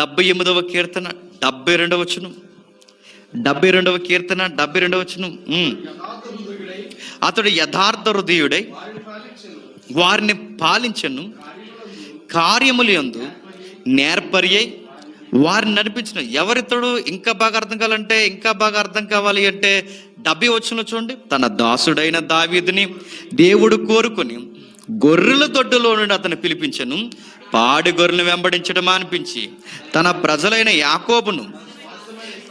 డెబ్బై ఎనిమిదవ కీర్తన డెబ్బై రెండవ వచనం. డెబ్బై రెండవ కీర్తన డెబ్బై రెండవ వచనం. అతడు యథార్థ హృదయుడై వారిని పాలించను. కార్యములు యందు నేర్పర్యై వారిని నడిపించిన. ఎవరితడు ఇంకా బాగా అర్థం కావాలంటే ఇంకా బాగా అర్థం కావాలి అంటే డబ్బి వచ్చిన చూడండి. తన దాసుడైన దావీదిని దేవుడు కోరుకొని గొర్రెల దొడ్డులో నుండి అతను పిలిపించను. పాడి గొర్రెను వెంబడించడం అనిపించి తన ప్రజలైన యాకోబును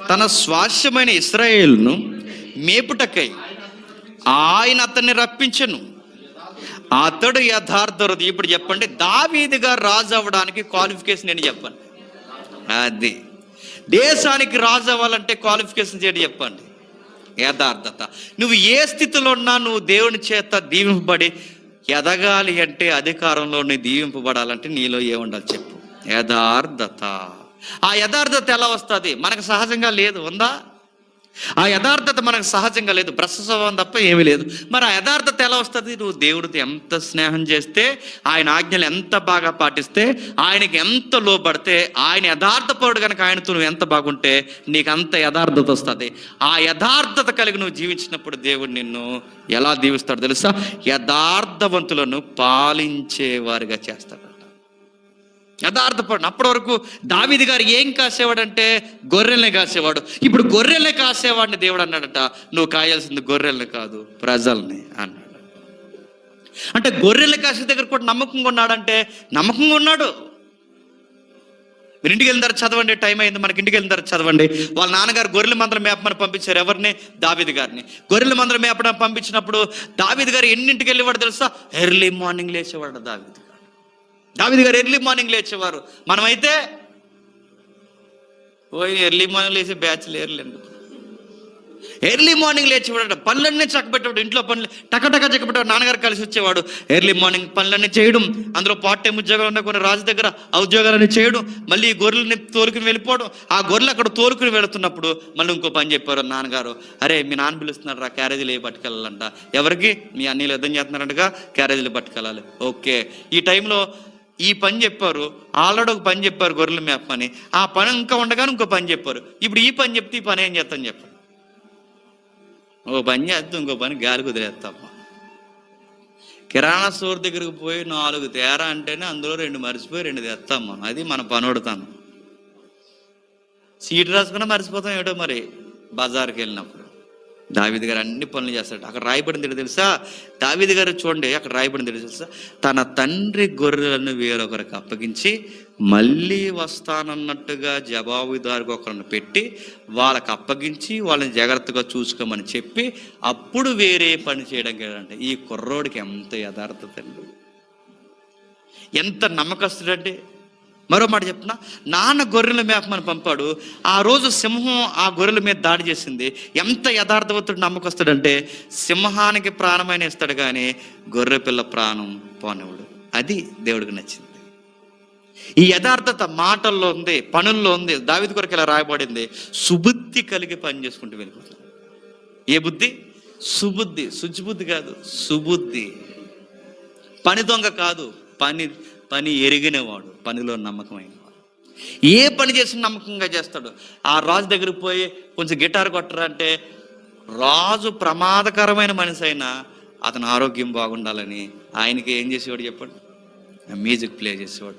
తన స్వాస్యమైన ఇస్రాయేల్ను మేపుటకై ఆయన అతన్ని రప్పించను. అతడు యథార్థ హృదయం ఇప్పుడు చెప్పండి దావీదిగా రాజు అవ్వడానికి క్వాలిఫికేషన్ ఏంటి చెప్పండి? అది. దేశానికి రాజు అవ్వాలంటే క్వాలిఫికేషన్ చేయడం చెప్పండి? యథార్థత. నువ్వు ఏ స్థితిలో ఉన్నా నువ్వు దేవుని చేత దీవింపబడి ఎదగాలి అంటే అధికారంలో నీ దీవింపబడాలంటే నీలో ఏముండాలి చెప్పు. యథార్థత. ఆ యథార్థత ఎలా వస్తుంది? మనకు సహజంగా లేదు ఉందా? ఆ యథార్థత మనకు సహజంగా లేదు. భ్రష్ట స్వభావం తప్ప ఏమీ లేదు. మరి ఆ యథార్థత ఎలా వస్తుంది? నువ్వు దేవుడితో ఎంత స్నేహం చేస్తే ఆయన ఆజ్ఞలు ఎంత బాగా పాటిస్తే ఆయనకి ఎంత లోపడితే ఆయన యథార్థపరుడు కనుక ఆయనతో నువ్వు ఎంత బాగుంటే నీకు అంత యథార్థత వస్తుంది. ఆ యథార్థత కలిగి నువ్వు జీవించినప్పుడు దేవుడు నిన్ను ఎలా దీవిస్తాడు తెలుసా? యథార్థవంతులను పాలించేవారుగా చేస్తాడు. యథార్థపడు. అప్పటి వరకు దావిది గారు ఏం కాసేవాడంటే గొర్రెల్ని కాసేవాడు. ఇప్పుడు గొర్రెల్ని కాసేవాడిని దేవుడు అన్నాడట నువ్వు కాయాల్సింది గొర్రెల్ని కాదు ప్రజల్ని అన్నాడు. అంటే గొర్రెలు కాసే దగ్గర కూడా నమ్మకంగా ఉన్నాడంటే నమ్మకంగా ఉన్నాడు. మీరు ఇంటికి వెళ్ళిన తర్వాత చదవండి టైం అయింది మనకి ఇంటికి వెళ్ళిన తర్వాత చదవండి. వాళ్ళ నాన్నగారు గొర్రెల మందరం మేపమని పంపించారు ఎవరిని? దావిది గారిని. గొర్రెల మందరం మేపడం పంపించినప్పుడు దావిది గారు ఎన్నింటికి వెళ్ళేవాడు తెలుసా? ఎర్లీ మార్నింగ్ లేచేవాడు దావిది. గారు దావిది గారు ఎర్లీ మార్నింగ్ లేచేవారు. మనమైతే పోయి ఎర్లీ మార్నింగ్ లేచి బ్యాచ్ లేరులేండి ఎర్లీ మార్నింగ్ లేచేవాడు పనులన్నీ చక్కబెట్టేవాడు ఇంట్లో పనులు టకటక చక్కబెట్టాడు నాన్నగారు కలిసి వచ్చేవాడు. ఎర్లీ మార్నింగ్ పనులన్నీ చేయడం అందులో పార్ట్ టైం ఉద్యోగాలు ఉన్న కొన్ని రాజు దగ్గర ఆ ఉద్యోగాలన్నీ చేయడం మళ్ళీ ఈ గొర్రెల్ని తోలుకుని వెళ్ళిపోవడం ఆ గొర్రెలు అక్కడ తోలుకుని వెళుతున్నప్పుడు మళ్ళీ ఇంకో పని చెప్పారు నాన్నగారు. అరే మీ నాన్న పిలుస్తున్నారు రా క్యారేజీలు ఏ పట్టుకెళ్ళాలంట. ఎవరికి? మీ అన్నీలు యుద్ధం చేస్తున్నారంటగా క్యారేజీలు పట్టుకెళ్ళాలి. ఓకే. ఈ టైంలో ఈ పని చెప్పారు ఆల్రెడీ ఒక పని చెప్పారు గొర్రెల మేపని ఆ పని ఇంకా ఉండగానే ఇంకో పని చెప్పారు. ఇప్పుడు ఈ పని చెప్తే ఈ పని ఏం చేస్తాం చెప్ప. ఓ పని చేస్తాం ఇంకో పని గాలి కుదిరేస్తామ్మా కిరాణా స్టోర్ దగ్గరికి పోయి నాలుగు తేరా అంటేనే అందులో రెండు మర్చిపోయి రెండు తెస్తాం మనం అది మన పనోడుతాను. సీటు రాసుకున్నా మర్చిపోతాం ఏటో మరి బజార్కి వెళ్ళినప్పుడు. దావిది గారు అన్ని పనులు చేస్తాడు. అక్కడ రాయబడింది తెలుసా? దావిది గారు చూడండి అక్కడ రాయబడింది తెలుసా? తన తండ్రి గొర్రెలను వేరొకరికి అప్పగించి మళ్ళీ వస్తానన్నట్టుగా జవాబుదారుగా ఒకరిని పెట్టి వాళ్ళకి అప్పగించి వాళ్ళని జాగ్రత్తగా చూసుకోమని చెప్పి అప్పుడు వేరే పని చేయడం అంటే ఈ కుర్రోడికి ఎంత యథార్థత అండి. ఎంత నమ్మకస్తుడంటే మరో మాట చెప్తున్నా. నాన్న గొర్రెల మేపమని పంపాడు. ఆ రోజు సింహం ఆ గొర్రెల మీద దాడి చేసింది. ఎంత యథార్థవంతుడు నమ్మకస్తుడంటే సింహానికి ప్రాణమైన ఇస్తాడు కానీ గొర్రె పిల్ల ప్రాణం పోనివాడు అది దేవుడికి నచ్చింది. ఈ యథార్థత మాటల్లో ఉంది పనుల్లో ఉంది దావిది కొరకు ఇలా రాయబడింది. సుబుద్ధి కలిగి పని చేసుకుంటూ వెళ్ళిపోతాడు. ఏ బుద్ధి? సుబుద్ధి. శుచిబుద్ధి కాదు సుబుద్ధి. పని దొంగ కాదు పని పని ఎరిగినవాడు పనిలో నమ్మకమైన వాడు ఏ పని చేసిన నమ్మకంగా చేస్తాడు. ఆ రాజు దగ్గరికి పోయి కొంచెం గిటార్ కొట్టరంటే రాజు ప్రమాదకరమైన మనిషి అయినా అతని ఆరోగ్యం బాగుండాలని ఆయనకి ఏం చేసేవాడు చెప్పండి? మ్యూజిక్ ప్లే చేసేవాడు.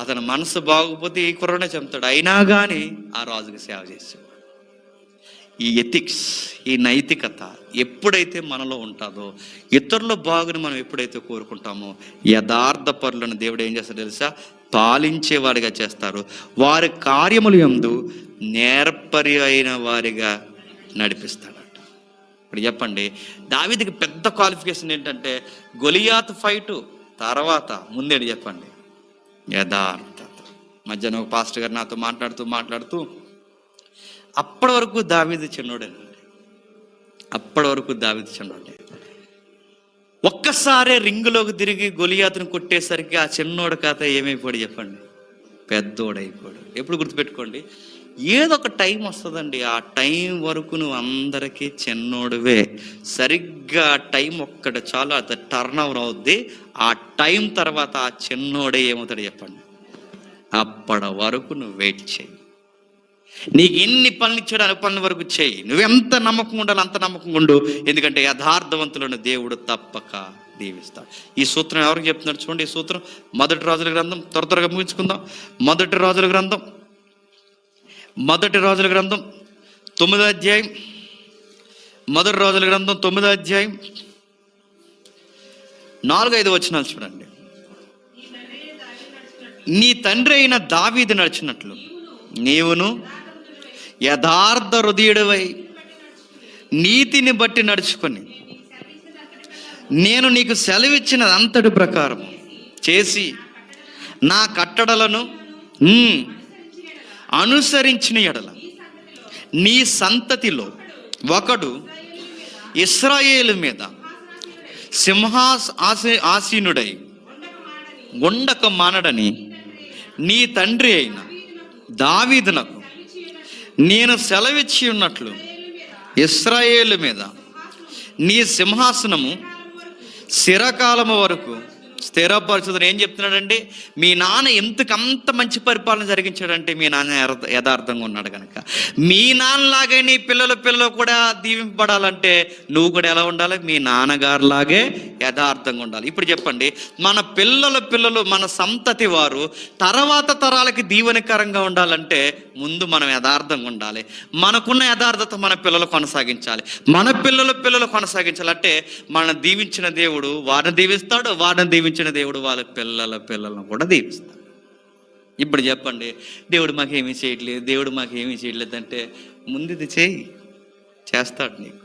అతని మనసు బాగోకపోతే ఈ కుర్రనే చెప్తాడు. అయినా కానీ ఆ రాజుకి సేవ చేసేవాడు. ఈ ఎథిక్స్ ఈ నైతికత ఎప్పుడైతే మనలో ఉంటుందో ఇతరుల బాగుని మనం ఎప్పుడైతే కోరుకుంటామో యథార్థ పరులను దేవుడు ఏం చేస్తాడు తెలుసా? పాలించేవాడిగా చేస్తారు. వారి కార్యములు ఎందు నేర్పరి అయిన వారిగా నడిపిస్తాడట ఇప్పుడు చెప్పండి దావిదికి పెద్ద క్వాలిఫికేషన్ ఏంటంటే గొలియాత్ ఫైటు తర్వాత ముందేడు చెప్పండి యథార్థత. మధ్యాహ్నం ఒక పాస్టర్ గారు నాతో మాట్లాడుతూ మాట్లాడుతూ అప్పటి వరకు దావీదు చిన్నోడేనండి అప్పటి వరకు దావీదు చిన్నోడే. ఒక్కసారే రింగులోకి తిరిగి గొలియాతను కొట్టేసరికి ఆ చిన్నోడు కథ ఏమైపోయాడు చెప్పండి? పెద్దోడైపోయాడు ఎప్పుడు గుర్తుపెట్టుకోండి? ఏదో ఒక టైం వస్తుందండి. ఆ టైం వరకు నువ్వు అందరికీ చిన్నోడువే. సరిగ్గా ఆ టైం ఒక్కడ చాలు అది టర్న్ అవర్ అవుద్ది. ఆ టైం తర్వాత ఆ చిన్నోడే ఏమవుతాడు చెప్పండి? అప్పటి వరకు నువ్వు వెయిట్ చేయి నీకు ఎన్ని పనులు ఇచ్చాడు అన్ని పనుల వరకు చేయి. నువ్వెంత నమ్మకం ఉండాలి అంత నమ్మకం ఉండు. ఎందుకంటే యథార్థవంతులను దేవుడు తప్పక దీవిస్తాడు. ఈ సూత్రం ఎవరికి చెప్తున్నాడు చూడండి ఈ సూత్రం? మొదటి రాజుల గ్రంథం. త్వర త్వరగా ముగించుకుందాం. మొదటి రాజుల గ్రంథం. మొదటి రాజుల గ్రంథం తొమ్మిదో అధ్యాయం. మొదటి రాజుల గ్రంథం తొమ్మిదో అధ్యాయం. నాలుగు ఐదు చూడండి. నీ తండ్రి అయిన దావీది నడిచినట్లు. నీవును యథార్థ హృదయుడివై నీతిని బట్టి నడుచుకొని. నేను నీకు సెలవిచ్చిన అంతటి ప్రకారం చేసి నా కట్టడలను అనుసరించిన ఎడల నీ సంతతిలో ఒకడు ఇస్రాయేలు మీద సింహాస్ ఆసీ ఆసీనుడై ఉండక మానడని నీ తండ్రి అయిన దావీదునకు నేను సెలవిచ్చి ఉన్నట్లు ఇస్రాయేలు మీద నీ సింహాసనము శిరకాలము వరకు స్థిరపరచుదని ఏం చెప్తున్నాడండి మీ నాన్న ఎంతకంత మంచి పరిపాలన జరిగించాడంటే మీ నాన్న యథార్థంగా ఉన్నాడు కనుక మీ నాన్నలాగే నీ పిల్లల పిల్లలు కూడా దీవింపబడాలంటే నువ్వు కూడా ఎలా ఉండాలి? మీ నాన్నగారిలాగే యథార్థంగా ఉండాలి. ఇప్పుడు చెప్పండి మన పిల్లల పిల్లలు మన సంతతి వారు తర్వాత తరాలకి దీవెనకరంగా ఉండాలంటే ముందు మనం యథార్థంగా ఉండాలి. మనకున్న యథార్థత మన పిల్లలు కొనసాగించాలి. మన పిల్లల పిల్లలు కొనసాగించాలంటే మనం మన దీవించిన దేవుడు వారిని దీవిస్తాడు వారిని దీవించిన దేవుడు వాళ్ళ పిల్లల పిల్లలను కూడా దీవిస్తాడు. ఇప్పుడు చెప్పండి దేవుడు మాకేమీ చేయట్లేదు దేవుడు మాకేమీ చేయట్లేదు అంటే ముందు ఇది చేయి చేస్తాడు నీకు.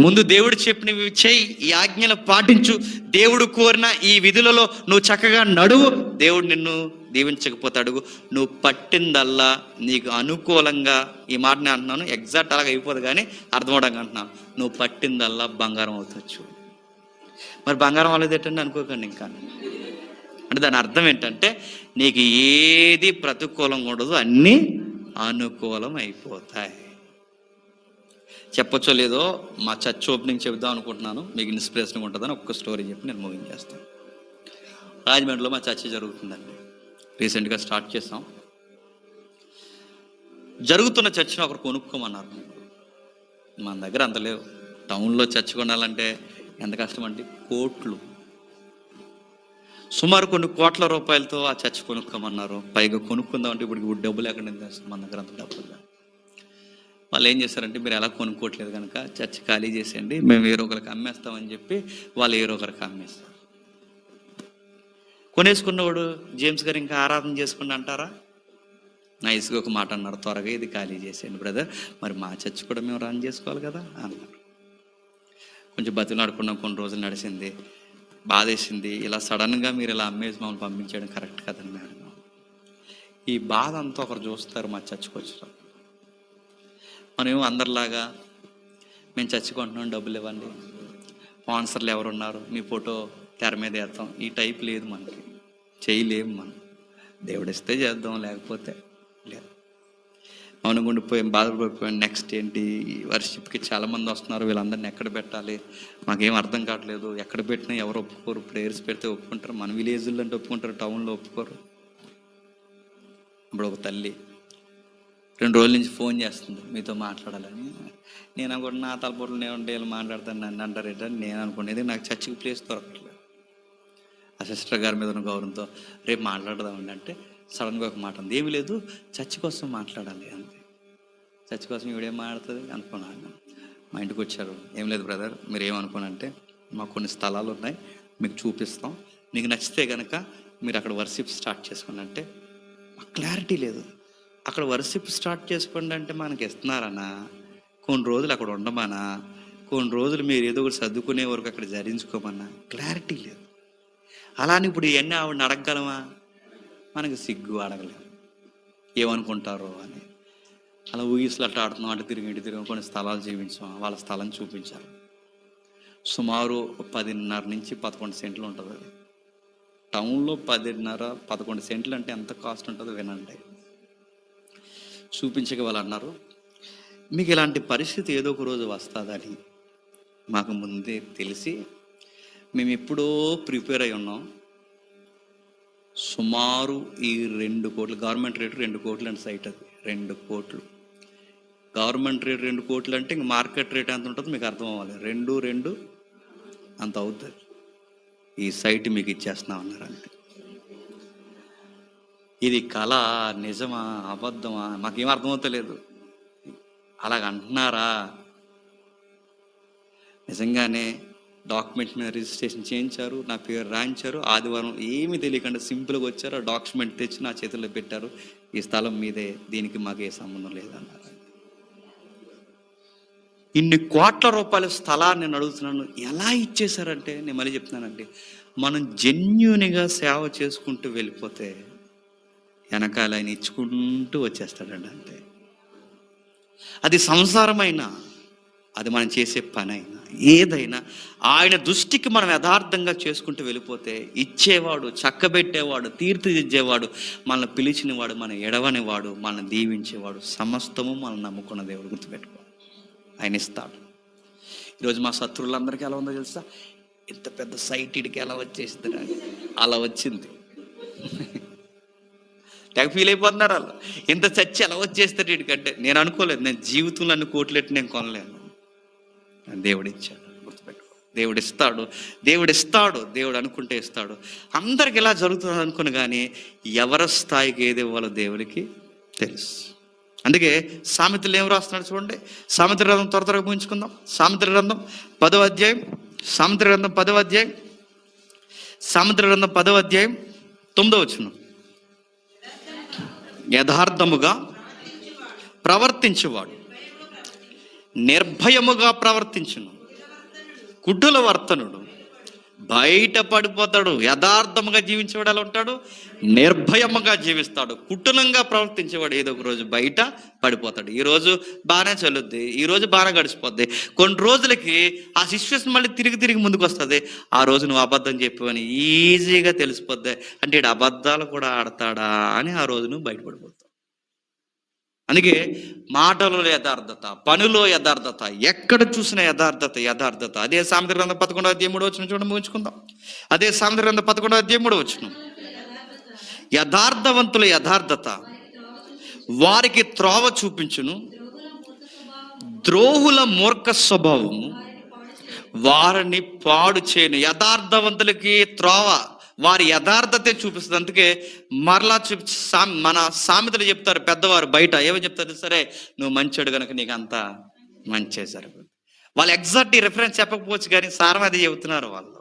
ముందు దేవుడు చెప్పినవి చేయి ఈ ఆజ్ఞలు పాటించు. దేవుడు కోరిన ఈ విధులలో నువ్వు చక్కగా నడువు. దేవుడు నిన్ను దీవించకపోతే అడుగు. నువ్వు పట్టిందల్లా నీకు అనుకూలంగా ఈ మాటనే అంటున్నాను. ఎగ్జాక్ట్ అలాగ అయిపోదు కానీ అర్థమవడానికి అంటున్నాను. నువ్వు పట్టిందల్లా బంగారం అవుతుంది మరి బంగారం వాళ్ళది ఏంటంటే అనుకోకండి ఇంకా. అంటే దాని అర్థం ఏంటంటే నీకు ఏది ప్రతికూలంగా ఉండదు అన్నీ అనుకూలం అయిపోతాయి. చెప్పొచ్చో లేదో మా చర్చ్ ఓపెనింగ్ చెబుదాం అనుకుంటున్నాను. మీకు ఇన్స్పిరేషన్గా ఉంటుందని ఒక్క స్టోరీ చెప్పి నేను మూవింగ్ చేస్తాను. రాజమండ్రిలో మా చర్చ జరుగుతుందండి. రీసెంట్గా స్టార్ట్ చేసాం. జరుగుతున్న చర్చను ఒకరు కొనుక్కోమన్నారు. మన దగ్గర అంత లేవు. టౌన్లో చర్చ కొనాలంటే ఎంత కష్టం అండి కోట్లు. సుమారు కొన్ని కోట్ల రూపాయలతో ఆ చర్చ్ కొనుక్కోమన్నారు. పైగా కొనుక్కుందామంటే ఇప్పుడు ఇప్పుడు డబ్బులు ఎక్కడ నుంచి మన దగ్గర అంత డబ్బులు వాళ్ళు ఏం చేస్తారంటే మీరు ఎలా కొనుక్కోవట్లేదు కనుక చర్చ్ ఖాళీ చేసేయండి మేము వేరే ఒకరికి అమ్మేస్తామని చెప్పి వాళ్ళు వేరే ఒకరికి అమ్మేస్తారు. కొనేసుకున్నవాడు జేమ్స్ గారు ఇంకా ఆరాధన చేసుకుంటా అంటారా? నైస్గా ఒక మాట అన్నారు త్వరగా ఇది ఖాళీ చేసేయండి బ్రదర్ మరి మా చర్చ్ కూడా మేము రన్ చేసుకోవాలి కదా అన్నారు కొంచెం బతిలాడుకున్నాం కొన్ని రోజులు నడిచింది. బాధేసింది. ఇలా సడన్గా మీరు ఇలా అమ్మేసి మమ్మల్ని పంపించడం కరెక్ట్ కదండి మేడం. ఈ బాధ అంతా ఒకరు చూస్తారు మా చర్చకు మనం అందరిలాగా మేము చచ్చుకుంటున్నాం డబ్బులు ఇవ్వండి. స్పాన్సర్లు ఎవరున్నారు? మీ ఫోటో తెర మీద వేస్తాం ఈ టైప్ లేదు మనకి. చేయలేము మనం. దేవుడిస్తే చేద్దాం లేకపోతే లేదు. మౌనంగా ఉండిపోయాం బాధపడిపోయాం. నెక్స్ట్ ఏంటి? వర్షిప్కి చాలామంది వస్తున్నారు వీళ్ళందరిని ఎక్కడ పెట్టాలి? మాకేం అర్థం కావట్లేదు. ఎక్కడ పెట్టినా ఎవరు ఒప్పుకోరు ప్రేయర్స్ పెడితే ఒప్పుకుంటారు. మన విలేజ్లో అంటే ఒప్పుకుంటారు టౌన్లో ఒప్పుకోరు. ఇప్పుడు ఒక తల్లి రెండు రోజుల నుంచి ఫోన్ చేస్తుంది మీతో మాట్లాడాలని. నేను అనుకుంటే నా తలపోట్లు నేను ఉంటే వీళ్ళు మాట్లాడతాను నన్ను అంటారు ఏంటని నేను అనుకునేది నాకు చర్చికి ప్లేస్ దొరకట్లేదు. ఆ సిస్టర్ గారి మీద ఉన్న గౌరవంతో రేపు మాట్లాడదామండి అంటే సడన్గా ఒక మాట ఉంది ఏమీ లేదు చర్చి కోసం మాట్లాడాలి అంతే చర్చి కోసం ఇవిడేం మాట్లాడుతుంది? అనుకున్నాను మా ఇంటికి వచ్చారు. ఏం లేదు బ్రదర్ మీరు ఏమనుకోనంటే మాకు కొన్ని స్థలాలు ఉన్నాయి మీకు చూపిస్తాం. మీకు నచ్చితే కనుక మీరు అక్కడ వర్షిప్ స్టార్ట్ చేసుకోండి అంటే మాకు క్లారిటీ లేదు. అక్కడ వర్షిప్ స్టార్ట్ చేసుకోండి అంటే మనకి ఇస్తున్నారనా? కొన్ని రోజులు అక్కడ ఉండమనా? కొన్ని రోజులు మీరు ఏదో ఒకటి సర్దుకునే వరకు అక్కడ జరించుకోమన్నా క్లారిటీ లేదు. అలానే ఇప్పుడు ఇవన్నీ ఆవిడని అడగగలమా? మనకి సిగ్గు అడగలేదు. ఏమనుకుంటారో అని. అలా ఊగిసలాట ఆడుతున్నాం అటు తిరిగి ఇటు తిరిగి కొన్ని స్థలాలు చూపించాం వాళ్ళ స్థలం చూపించారు. సుమారు పదిన్నర నుంచి పదకొండు సెంట్లు ఉంటుంది అది. టౌన్లో పదిన్నర పదకొండు సెంట్లు అంటే ఎంత కాస్ట్ ఉంటుందో వినండి. చూపించక వాళ్ళు అన్నారు మీకు ఇలాంటి పరిస్థితి ఏదో ఒక రోజు వస్తుందని మాకు ముందే తెలిసి మేము ఎప్పుడో ప్రిపేర్ అయి ఉన్నాం. సుమారు ఈ రెండు కోట్లు గవర్నమెంట్ రేటు రెండు కోట్లు అండి సైట్ అది. రెండు కోట్లు. గవర్నమెంట్ రేట్ రెండు కోట్లు అంటే ఇంక మార్కెట్ రేట్ ఎంత ఉంటుందో మీకు అర్థం అవ్వాలి. రెండు రెండు అంత అవుతుంది ఈ సైట్ మీకు ఇచ్చేస్తున్నాం అన్నారు అంటే ఇది కళ నిజమా అబద్ధమా? మాకేం అర్థమవుతలేదు అలాగ అంటున్నారా? నిజంగానే డాక్యుమెంట్ మీద రిజిస్ట్రేషన్ చేయించారు నా పేరు రాయించారు. ఆదివారం ఏమీ తెలియకుండా సింపుల్గా వచ్చారు ఆ డాక్యుమెంట్ తెచ్చి నా చేతుల్లో పెట్టారు. ఈ స్థలం మీదే దీనికి మాకు ఏ సంబంధం లేదన్నారు. ఇన్ని కోట్ల రూపాయల స్థలాన్ని నేను అడుగుతున్నాను ఎలా ఇచ్చేశారంటే నేను మళ్ళీ చెప్తున్నానండి మనం జెన్యున్గా సేవ చేసుకుంటూ వెళ్ళిపోతే వెనకాల ఆయన ఇచ్చుకుంటూ వచ్చేస్తాడండి అంతే. అది సంసారమైనా అది మనం చేసే పని అయినా ఏదైనా ఆయన దృష్టికి మనం యథార్థంగా చేసుకుంటూ వెళ్ళిపోతే ఇచ్చేవాడు చక్కబెట్టేవాడు తీర్చిదిద్దేవాడు మనల్ని పిలిచినవాడు మన ఎడవనివాడు మనల్ని దీవించేవాడు సమస్తము మనం నమ్ముకున్న దేవుడు గుర్తుపెట్టుకో ఆయన ఇస్తాడు. ఈరోజు మా శత్రువులందరికీ ఎలా ఉందో తెలుసా? ఇంత పెద్ద సైట్ ఇడికి ఎలా వచ్చేసింది అలా వచ్చింది. తెగ ఫీల్ అయిపోతున్నారు వాళ్ళు ఇంత చచ్చి ఎలా వచ్చేస్తాడు ఇడికంటే నేను అనుకోలేదు. నేను జీవితంలో అన్ని కోట్లెట్టి నేను కొనలేను. దేవుడు ఇచ్చాడు గుర్తుపెట్టుకో. దేవుడు ఇస్తాడు దేవుడు ఇస్తాడు దేవుడు అనుకుంటే ఇస్తాడు. అందరికి ఇలా జరుగుతుంది అనుకుని కానీ ఎవరి స్థాయికి ఏది ఇవ్వాలో దేవుడికి తెలుసు. అందుకే సామెతలు ఏం రాస్తున్నాడు చూడండి. సామెత గ్రంథం త్వర త్వరగా ముగించుకుందాం. సామెత గ్రంథం పదవ అధ్యాయం సామెత గ్రంథం పదవ అధ్యాయం సామెత గ్రంథం పదవ అధ్యాయం తొమ్మిదవ వచ్చిన యథార్థముగా ప్రవర్తించేవాడు. నిర్భయముగా ప్రవర్తించును. కుడ్డుల వర్తనుడు బయట పడిపోతాడు యథార్థముగా జీవించేవాడు ఎలా ఉంటాడు? నిర్భయముగా జీవిస్తాడు. కుటులంగా ప్రవర్తించేవాడు ఏదో ఒక రోజు బయట పడిపోతాడు. ఈరోజు బాగానే చల్లుద్ది ఈ రోజు బాగానే గడిచిపోద్ది. కొన్ని రోజులకి ఆ సిచ్యువేషన్ మళ్ళీ తిరిగి తిరిగి ముందుకు వస్తుంది ఆ రోజు నువ్వు అబద్ధం చెప్పావని ఈజీగా తెలిసిపోద్ది. అంటే ఈడు అబద్ధాలు కూడా ఆడతాడా అని ఆ రోజు నువ్వు బయటపడిపోతావు. అందుకే మాటలో యథార్థత పనిలో యథార్థత ఎక్కడ చూసిన యథార్థత యథార్థత. అదే సామెత గ్రంథం పదకొండవ అధ్యయముడు వచ్చిన చూడండి ముగించుకుందాం. అదే సామెత గ్రంథం పదకొండవ అధ్యయముడు వచ్చిన యథార్థవంతుల యథార్థత. వారికి త్రోవ చూపించును. ద్రోహుల మూర్ఖ స్వభావము. వారిని పాడు చేయను. యథార్థవంతులకి త్రోవ. వారి యథార్థతే చూపిస్తుంది. అందుకే మరలా చూపి మన సామెతలు చెప్తారు పెద్దవారు బయట. ఏమని చెప్తారు సరే నువ్వు మంచోడు కనుక నీకు అంతా మంచి సరిపోతుంది. వాళ్ళు ఎగ్జాక్ట్ రిఫరెన్స్ చెప్పకపోవచ్చు కానీ సారం అది చెబుతున్నారు వాళ్ళు.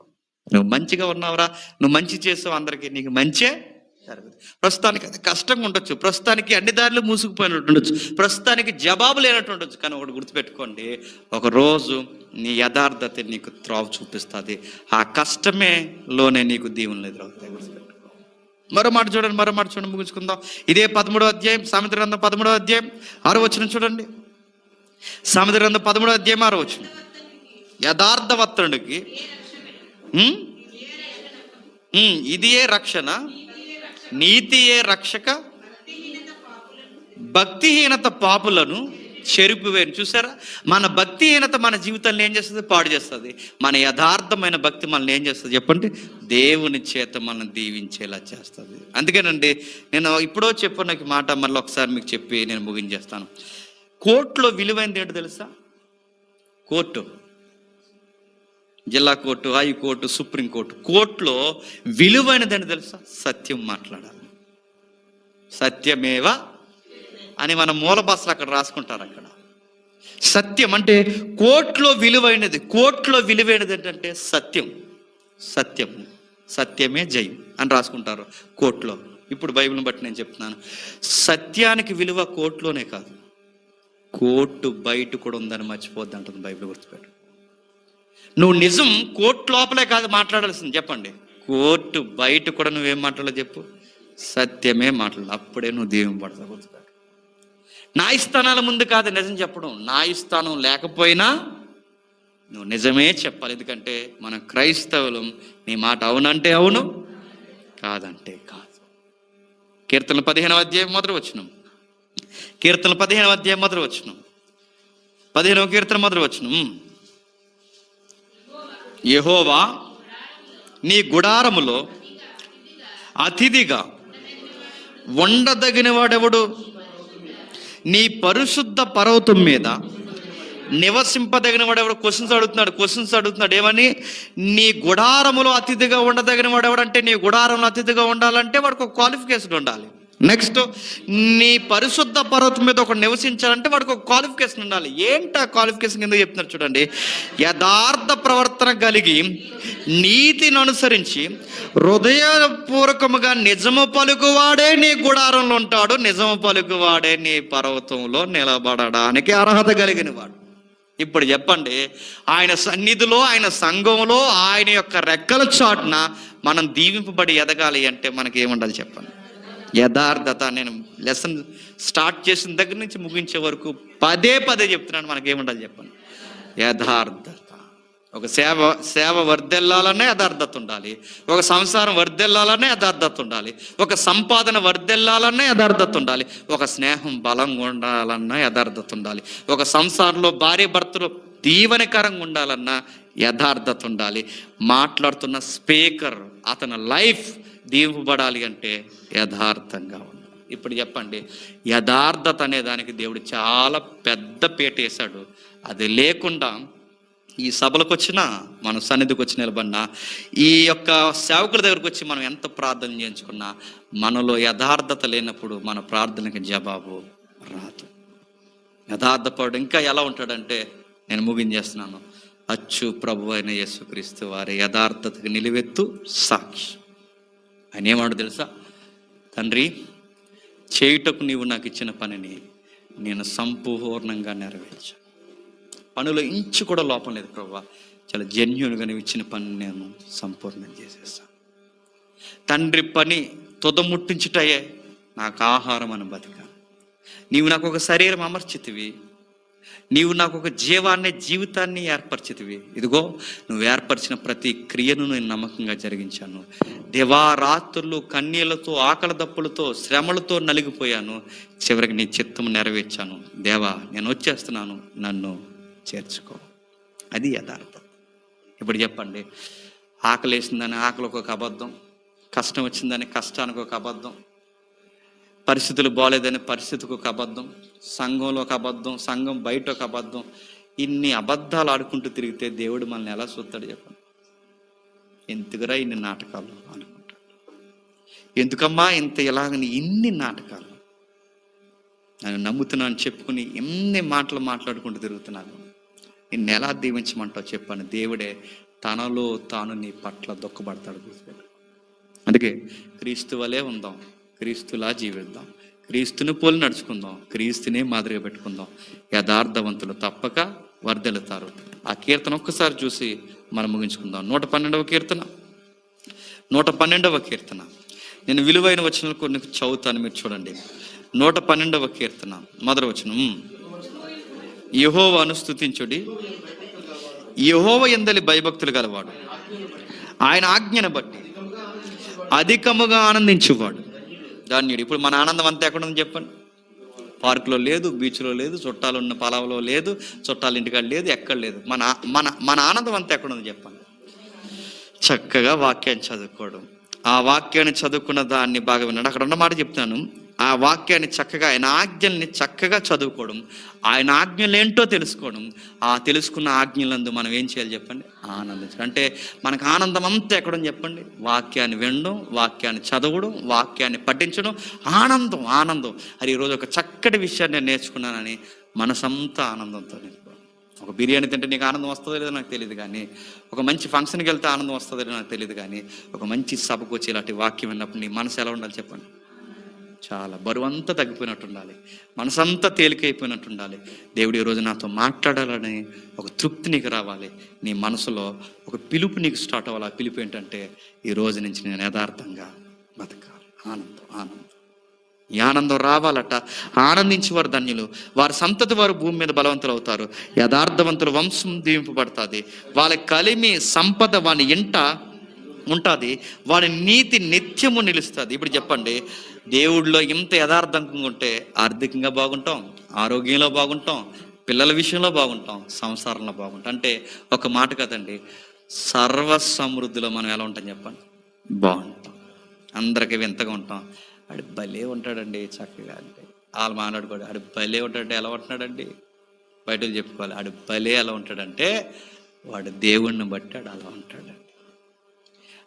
నువ్వు మంచిగా ఉన్నావురా నువ్వు మంచి చేసావు అందరికీ నీకు మంచే జరగదు ప్రస్తుతానికి అది కష్టంగా ఉండొచ్చు. ప్రస్తుతానికి అన్ని దారిలో మూసుకుపోయినట్టు ఉండొచ్చు. ప్రస్తుతానికి జవాబు లేనట్టు ఉండొచ్చు. కానీ ఒకటి గుర్తుపెట్టుకోండి. ఒక రోజు నీ యథార్థత నీకు త్రావు చూపిస్తుంది. ఆ కష్టమే లోనే నీకు దీవులు ఎదురవుతాయి. గుర్తుపెట్టుకో. మరో మాట చూడండి. మరో మాట చూడండి. ముగించుకుందాం. ఇదే పదమూడో అధ్యాయం. సామెత గ్రంథం పదమూడో అధ్యాయం. ఆరో వచ్చిన చూడండి. సామెత గ్రంథం పదమూడో అధ్యాయం ఆరో వచ్చిన యథార్థవత్తుడికి ఇది ఏ రక్షణ. నీతియే రక్షక భక్తిహీనత పాపులను చెరిపివేను చూసారా? మన భక్తిహీనత మన జీవితాన్ని ఏం చేస్తుంది? పాడు చేస్తుంది. మన యథార్థమైన భక్తి మనల్ని ఏం చేస్తుంది చెప్పండి? దేవుని చేత మనం దీవించేలా చేస్తుంది. అందుకేనండి నేను ఇప్పుడో చెప్పు నాకు మాట మళ్ళీ ఒకసారి మీకు చెప్పి నేను ముగించేస్తాను. కోర్టులో విలువైనది ఏంటో తెలుసా? కోర్టు. జిల్లా కోర్టు హైకోర్టు సుప్రీంకోర్టు కోర్టులో విలువైనది తెలుసా? సత్యం మాట్లాడాలి. సత్యమేవ? అని మన మూల భాషలు అక్కడ రాసుకుంటారు అక్కడ. సత్యం అంటే కోర్టులో విలువైనది. కోర్టులో విలువైనది ఏంటంటే సత్యం. సత్యం. సత్యమే జయం అని రాసుకుంటారు కోర్టులో. ఇప్పుడు బైబిల్ని బట్టి నేను చెప్తున్నాను. సత్యానికి విలువ కోర్టులోనే కాదు. కోర్టు బయట కూడా ఉందని మర్చిపోద్ది అంటుంది బైబిల్ గుర్తుపెట్టు నువ్వు నిజం కోర్టు లోపలే కాదు మాట్లాడాల్సింది చెప్పండి. కోర్టు బయట కూడా నువ్వేం మాట్లాడాలో చెప్పు. సత్యమే మాట్లాడు అప్పుడే నువ్వు దీవం పడతావు నా న్యాయస్థానాల ముందు కాదు నిజం చెప్పడం. న్యాయస్థానం లేకపోయినా నువ్వు నిజమే చెప్పాలి. ఎందుకంటే మన క్రైస్తవులం నీ మాట అవునంటే అవును కాదంటే కాదు. కీర్తన పదిహేనవ అధ్యాయం మొదలు వచ్చినాం కీర్తన పదిహేనవ అధ్యాయం మొదలు వచ్చినాం పదిహేనవ కీర్తన మొదలు వచ్చినాం యహోవా నీ గుడారములో అతిథిగా ఉండదగిన వాడెవడు నీ పరిశుద్ధ పర్వతం మీద నివసింపదగినవాడెవడు? క్వశ్చన్స్ అడుగుతున్నాడు క్వశ్చన్స్ అడుగుతున్నాడు. ఏమని? నీ గుడారములో అతిథిగా ఉండదగిన వాడు ఎవడంటే నీ గుడారంలో అతిథిగా ఉండాలంటే వాడికి ఒక క్వాలిఫికేషన్ ఉండాలి. నెక్స్ట్ నీ పరిశుద్ధ పర్వతం మీద ఒక నివసించాలంటే వాడికి ఒక క్వాలిఫికేషన్ ఉండాలి. ఏంటి ఆ క్వాలిఫికేషన్ కింద చెప్తున్నారు చూడండి. యథార్థ ప్రవర్తన కలిగి నీతిని అనుసరించి హృదయపూర్వకముగా నిజము పలుకువాడే నీ గుడారంలో ఉంటాడు. నిజము పలుకువాడే నీ పర్వతంలో నిలబడడానికి అర్హత కలిగిన వాడు. ఇప్పుడు చెప్పండి ఆయన సన్నిధిలో ఆయన సంఘంలో ఆయన యొక్క రెక్కల చాటున మనం దీవింపబడి ఎదగాలి అంటే మనకి ఏముండాలి చెప్పండి? యథార్థత నేను లెసన్ స్టార్ట్ చేసిన దగ్గర నుంచి ముగించే వరకు పదే పదే చెప్తున్నాను మనకి ఏముండాలి చెప్పండి. యథార్థత. ఒక సేవ సేవ వర్దెల్లాలనే యథార్థత ఉండాలి. ఒక సంసారం వర్దెల్లాలనే యథార్థత ఉండాలి. ఒక సంపాదన వర్దెల్లాలనే యథార్థత ఉండాలి. ఒక స్నేహం బలంగా ఉండాలన్నా యథార్థత ఉండాలి. ఒక సంసారంలో భార్య భర్తలు దీవనకరంగా ఉండాలన్నా యథార్థత ఉండాలి. మాట్లాడుతున్న స్పీకర్ అతని లైఫ్ దీవింపబడాలి అంటే యథార్థంగా ఉండాలి ఇప్పుడు చెప్పండి యథార్థత అనే దానికి దేవుడు చాలా పెద్ద పీట వేశాడు. అది లేకుండా ఈ సభలకు వచ్చినా మన సన్నిధికి వచ్చి నిలబడినా ఈ యొక్క సేవకుల దగ్గరకు వచ్చి మనం ఎంత ప్రార్థన చేయించుకున్నా మనలో యథార్థత లేనప్పుడు మన ప్రార్థనకి జవాబు రాదు. యథార్థపడు ఇంకా ఎలా ఉంటాడంటే నేను ముగించేస్తున్నాను అచ్చు ప్రభు అయిన యేసుక్రీస్తు వారి యథార్థతకి నిలువెత్తు సాక్షి. ఆయన ఏమాడు తెలుసా? తండ్రి చేయుటకు నీవు నాకు ఇచ్చిన పనిని నేను సంపూర్ణంగా నెరవేర్చాను పనులు ఇంచు కూడా లోపం లేదు ప్రభా. చాలా జెన్యున్గా నువ్వు ఇచ్చిన పని నేను సంపూర్ణం చేసేస్తాను తండ్రి పని తుదముట్టించుటయే నాకు ఆహారం అని బతిక నీవు నాకు ఒక శరీరం అమర్చితివి. నీవు నాకు ఒక జీవాన్ని జీవితాన్ని ఏర్పరిచితివి. ఇదిగో నువ్వు ఏర్పరిచిన ప్రతి క్రియను నేను నమ్మకంగా జరిగించాను. దివారాత్రులు కన్నీళ్ళతో ఆకలి దప్పులతో శ్రమలతో నలిగిపోయాను. చివరికి నీ చిత్తం నెరవేర్చాను. దేవా నేను వచ్చేస్తున్నాను. నన్ను చేర్చుకో. అది యథార్థం. ఇప్పుడు చెప్పండి. ఆకలి వేసిందని ఆకలికి ఒక అబద్ధం కష్టం వచ్చిందని కష్టానికి ఒక అబద్ధం పరిస్థితులు బాగాలేదని పరిస్థితికి ఒక అబద్ధం సంఘంలో ఒక అబద్ధం సంఘం బయట ఒక అబద్ధం ఇన్ని అబద్ధాలు ఆడుకుంటూ తిరిగితే దేవుడు మనల్ని ఎలా చూస్తాడు చెప్పండి? ఎందుకురా ఇన్ని నాటకాలు అనుకుంటాడు ఎందుకమ్మా ఇంత ఇలాగని ఇన్ని నాటకాలు? నన్ను నమ్ముతున్నాను చెప్పుకుని ఎన్ని మాటలు మాట్లాడుకుంటూ తిరుగుతున్నాను? నిన్ను ఎలా దీవించమంటావు చెప్పాను దేవుడే తనలో తాను నీ పట్ల దుఃఖపడతాడు. గుర్తుపెట్టు అందుకే క్రీస్తు వలే ఉందాం. క్రీస్తులా జీవిద్దాం. క్రీస్తుని పోలి నడుచుకుందాం. క్రీస్తునే మాదిరిగా పెట్టుకుందాం. యథార్థవంతులు తప్పక వర్ధెలుతారు ఆ కీర్తన ఒక్కసారి చూసి మనం ముగించుకుందాం. నూట పన్నెండవ కీర్తన. నూట పన్నెండవ కీర్తన. నేను విలువైన వచనాలు కొన్ని చదువుతాను మీరు చూడండి. నూట పన్నెండవ కీర్తన. మొదటి వచనం. యహోవాను స్తుతించుడి. యహోవ ఎందలి భయభక్తులు గలవాడు. ఆయన ఆజ్ఞను బట్టి అధికముగా ఆనందించువాడు. ధాన్యుడు ఇప్పుడు మన ఆనందం అంతా ఎక్కడ చెప్పండి? పార్కులో లేదు బీచ్లో లేదు చుట్టాలు ఉన్న పొలంలో లేదు చుట్టాలు ఇంటికాడ లేదు ఎక్కడ లేదు. మన మన మన ఆనందం అంతా ఎక్కడ చెప్పండి? చక్కగా వాక్యాన్ని చదువుకోవడం. ఆ వాక్యాన్ని చదువుకున్న దాన్ని బాగా విన్నాడు. అక్కడ ఉన్న మాట చెప్తాను ఆ వాక్యాన్ని చక్కగా ఆయన ఆజ్ఞల్ని చక్కగా చదువుకోవడం ఆయన ఆజ్ఞలు ఏంటో తెలుసుకోవడం ఆ తెలుసుకున్న ఆజ్ఞలందు మనం ఏం చేయాలి చెప్పండి? ఆనందించడం. అంటే మనకు ఆనందం అంతా ఎక్కడని చెప్పండి? వాక్యాన్ని వినడం వాక్యాన్ని చదవడం వాక్యాన్ని పఠించడం ఆనందం ఆనందం. అది ఈరోజు ఒక చక్కటి విషయాన్ని నేను నేర్చుకున్నానని మనసంతా ఆనందంతో నింపుకోవడం ఒక బిర్యానీ తింటే నీకు ఆనందం వస్తుందో లేదో నాకు తెలియదు కానీ ఒక మంచి ఫంక్షన్కి వెళ్తే ఆనందం వస్తుందో లేదో నాకు తెలియదు కానీ ఒక మంచి సభకు వచ్చి ఇలాంటి వాక్యం విన్నప్పుడు నీ మనసు ఎలా ఉండాలి చెప్పండి? చాలా బరువు అంతా తగ్గిపోయినట్టు ఉండాలి. మనసంతా తేలికైపోయినట్టు ఉండాలి దేవుడు ఈరోజు నాతో మాట్లాడాలని ఒక తృప్తి నీకు రావాలి. నీ మనసులో ఒక పిలుపు నీకు స్టార్ట్ అవ్వాలి. ఆ పిలుపు ఏంటంటే ఈ రోజు నుంచి నేను యథార్థంగా బతకాలి. ఆనందం ఆనందం. ఈ ఆనందం రావాలట. ఆనందించేవారు ధన్యులు. వారి సంతతి వారు భూమి మీద బలవంతులు అవుతారు. యథార్థవంతులు వంశం దీవింపబడుతుంది వాళ్ళ కలిమి సంపద వాని ఇంట ఉంటుంది. వాడి నీతి నిత్యము నిలుస్తుంది. ఇప్పుడు చెప్పండి దేవుడిలో ఇంత యథార్థంగా ఉంటే ఆర్థికంగా బాగుంటాం ఆరోగ్యంలో బాగుంటాం పిల్లల విషయంలో బాగుంటాం సంసారంలో బాగుంటాం. అంటే ఒక మాట కదండి సర్వ సమృద్ధిలో మనం ఎలా ఉంటాం చెప్పండి? బాగుంటాం. అందరికీ వింతగా ఉంటాం. ఆడు భలే ఉంటాడండి చక్కగా అంటే. వాళ్ళు మాట్లాడుకోడు ఆడు భలే ఉంటాడంటే ఎలా ఉంటున్నాడండి? బయట చెప్పుకోవాలి ఆడు భలే ఎలా ఉంటాడంటే వాడు దేవుణ్ణి బట్టి ఆడు అలా ఉంటాడు.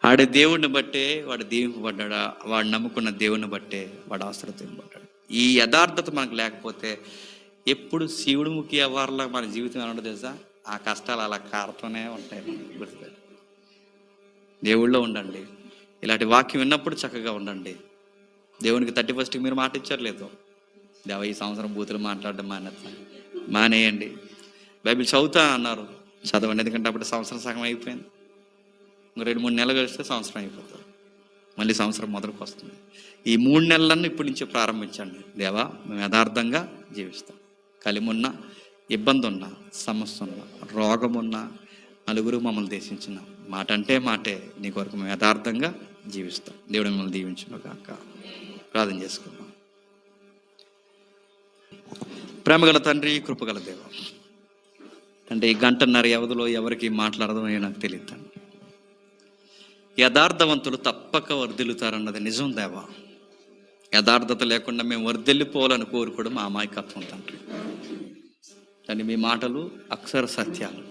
ఆడు దేవుణ్ణి బట్టే వాడు దీవింపబడ్డాడా వాడు నమ్ముకున్న దేవుణ్ణి బట్టే వాడు ఆశ్రయింపబడ్డాడు ఈ యథార్థత మనకు లేకపోతే ఎప్పుడు శివుడు ముఖి వ్యవహారంలో మన జీవితం ఎలా తెలుసా? ఆ కష్టాలు అలా కారుతూనే ఉంటాయి గుర్తుపెట్టు. దేవుళ్ళో ఉండండి. ఇలాంటి వాక్యం విన్నప్పుడు చక్కగా ఉండండి. దేవునికి థర్టీ ఫస్ట్కి మీరు మాట ఇచ్చారు లేదు దేవ ఈ సంవత్సరం బూతులు మాట్లాడడం మానేస్తా మానేయండి. బైబిల్ చదువుతా అన్నారు. చదవండి. ఎందుకంటే అప్పుడు సంవత్సరం సగం అయిపోయింది. రెండు మూడు నెలలు కలిస్తే సంవత్సరం అయిపోతుంది. మళ్ళీ సంవత్సరం మొదలుకు వస్తుంది. ఈ మూడు నెలలను ఇప్పటి నుంచే ప్రారంభించండి. దేవా మేము యథార్థంగా జీవిస్తాం. కలిమున్న ఇబ్బంది ఉన్నా సమస్య ఉన్నా రోగం ఉన్నా నలుగురు మమ్మల్ని దేశించిన మాట అంటే మాటే నీ కొరకు మేము యథార్థంగా జీవిస్తాం. దేవుడు మిమ్మల్ని దీవించును కాక ప్రార్థన చేసుకుందాం. ప్రేమగల తండ్రి కృపగల దేవ. అంటే ఈ గంటన్నర వ్యవధిలో ఎవరికి మాట్లాడదో నాకు తెలియదు తండ్రి. యథార్థవంతులు తప్పక వర్ధిల్లుతారన్నది నిజం దేవా. యథార్థత లేకుండా మేము వర్ధిల్లిపోవాలని కోరుకోవడం మా అమాయకత్వం తండ్రి. కానీ మీ మాటలు అక్షర సత్యాలు.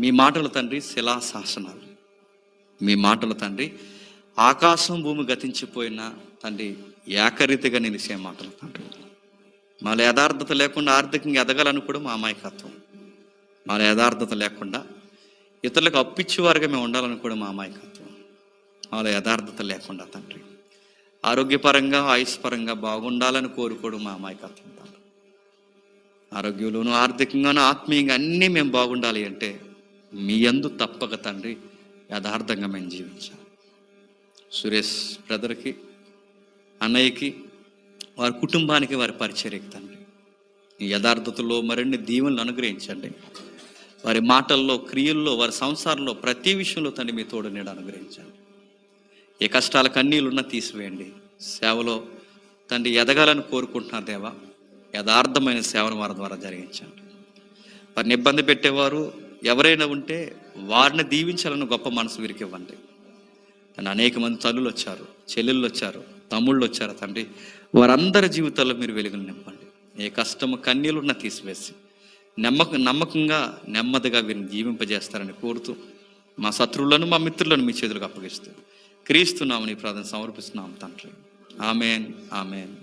మీ మాటలు తండ్రి శిలా శాసనాలు మీ మాటలు తండ్రి ఆకాశం భూమి గతించిపోయిన తండ్రి ఏకరీతిగా నిలిచే మాటలు తండ్రి. మాలో యథార్థత లేకుండా ఆర్థికంగా ఎదగాలని కూడా మా అమాయకత్వం. మాలో యథార్థత లేకుండా ఇతరులకు అప్పిచ్చేవారుగా మేము ఉండాలనుకోవడం కూడా మా అమాయకత్వం మాలో యథార్థత లేకుండా తండ్రి. ఆరోగ్యపరంగా ఆయుష్పరంగా బాగుండాలని కోరుకోవడం మా అమాయకత్వం తండ్రి ఆరోగ్యంలోను ఆర్థికంగానూ ఆత్మీయంగా అన్నీ మేము బాగుండాలి అంటే మీ అందు తప్పక తండ్రి యథార్థంగా మేము జీవించాలి. సురేష్ బ్రదర్కి అన్నయ్యకి వారి కుటుంబానికి వారి పరిచర్యకి తండ్రి. యథార్థతలో మరిన్ని దీవెనలు అనుగ్రహించండి. వారి మాటల్లో క్రియల్లో వారి సంసారంలో ప్రతి విషయంలో తండ్రి మీ తోడు నీడ అనుగ్రహించండి ఏ కష్టాల కన్నీళ్ళున్నా తీసివేయండి. సేవలో తండ్రి ఎదగాలని కోరుకుంటున్నారు దేవా. యథార్థమైన సేవను వారి ద్వారా జరిగించండి. వారిని ఇబ్బంది పెట్టేవారు ఎవరైనా ఉంటే వారిని దీవించాలని గొప్ప మనసు వీరికి ఇవ్వండి. తండ్రి అనేక మంది తల్లులు వచ్చారు చెల్లెళ్ళు వచ్చారు తమ్ముళ్ళు వచ్చారు తండ్రి. వారందరి జీవితాల్లో మీరు వెలుగులు నింపండి. ఏ కష్టము కన్నీళ్ళున్నా తీసివేసి నమ్మక నమ్మకంగా నెమ్మదిగా వీరిని జీవింపజేస్తారని కోరుతూ మా శత్రువులను మా మిత్రులను మీ చేతులకు అప్పగిస్తూ క్రీస్తున్నామని ప్రార్థన సమర్పిస్తున్నాం తండ్రి. Amen amen.